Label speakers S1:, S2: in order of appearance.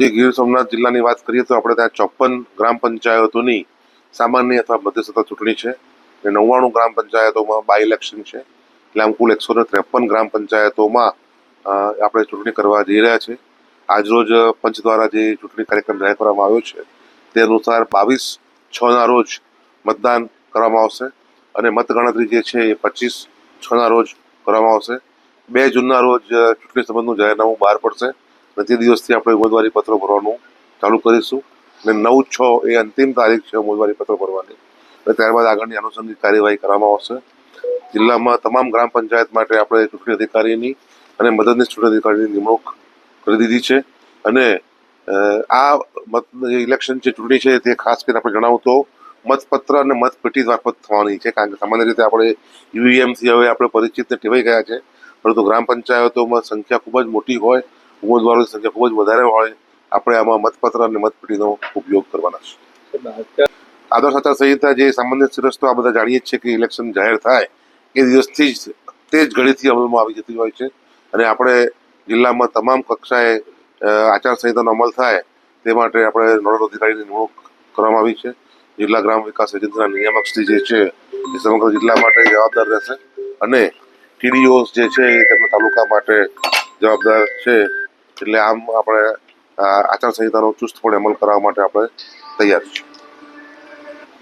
S1: જે ગીર સોમનાથ જિલ્લાની વાત કરીએ તો આપણે ત્યાં ચોપન ગ્રામ પંચાયતોની સામાન્ય અથવા મધ્યસ્થ ચૂંટણી છે. અને નવ્વાણું ગ્રામ પંચાયતોમાં બાય ઇલેક્શન છે. એટલે આમ કુલ એકસો ને ત્રેપન ગ્રામ પંચાયતોમાં આપણે ચૂંટણી કરવા જઈ રહ્યા છે. આજરોજ પંચ દ્વારા જે ચૂંટણી કાર્યક્રમ જાહેર કરવામાં આવ્યો છે, તે અનુસાર બાવીસ છ ના રોજ મતદાન કરવામાં આવશે અને મતગણતરી જે છે એ પચીસ છ ના રોજ કરવામાં આવશે. બે જૂનના રોજ ચૂંટણી સંબંધનું જાહેરનામું બહાર પડશે. અને તે દિવસથી આપણે ઉમેદવારી પત્રો ભરવાનું ચાલુ કરીશું. અને નવ, છ એ અંતિમ તારીખ છે ઉમેદવારી પત્રો ભરવાની. અને ત્યારબાદ આગળની આનુષંગિક કાર્યવાહી કરવામાં આવશે. જિલ્લામાં તમામ ગ્રામ પંચાયત માટે આપણે ચૂંટણી અધિકારીની અને મદદનીશ ચૂંટણી અધિકારીની નિમણૂક કરી દીધી છે. અને આ મત ઇલેક્શન જે ચૂંટણી છે તે ખાસ કરીને આપણે જણાવું તો મતપત્ર અને મતપેટી મારફત થવાની છે. કારણ કે સામાન્ય રીતે આપણે ઈવીએમથી હવે આપણે પરિચિત ને ટેવાઈ ગયા છે. પરંતુ ગ્રામ પંચાયતોમાં સંખ્યા ખૂબ જ મોટી હોય ઉમેદવારોની સંખ્યા ખૂબ જ વધારે હોય, આપણે આમાં મતપત્ર અને મતપેટીનો ઉપયોગ કરવાના છે. આદર્શ આચાર સંહિતા જે સામાન્ય શિરસ્તો આ બધા જાણીએ છીએ કે ઇલેક્શન જાહેર થાય, એ દિવસથી જ, તે જ ઘડીથી અમલમાં આવી જતી હોય છે. અને આપણે જિલ્લામાં તમામ કક્ષાએ આચાર સંહિતાનો અમલ થાય, તે માટે આપણે નોડલ અધિકારીની નિમણૂક કરવામાં આવી છે. જિલ્લા ગ્રામ વિકાસ એજન્સીના નિયામક શ્રી જે છે, એ સમગ્ર જિલ્લા માટે જવાબદાર રહેશે. અને ટીડીઓ જે છે, એ તેમના તાલુકા માટે જવાબદાર છે. એટલે આમ આપણે આચારસંહિતાનો આચાર સંહિતાનો ચુસ્તપણે અમલ કરવા માટે આપણે તૈયાર છીએ.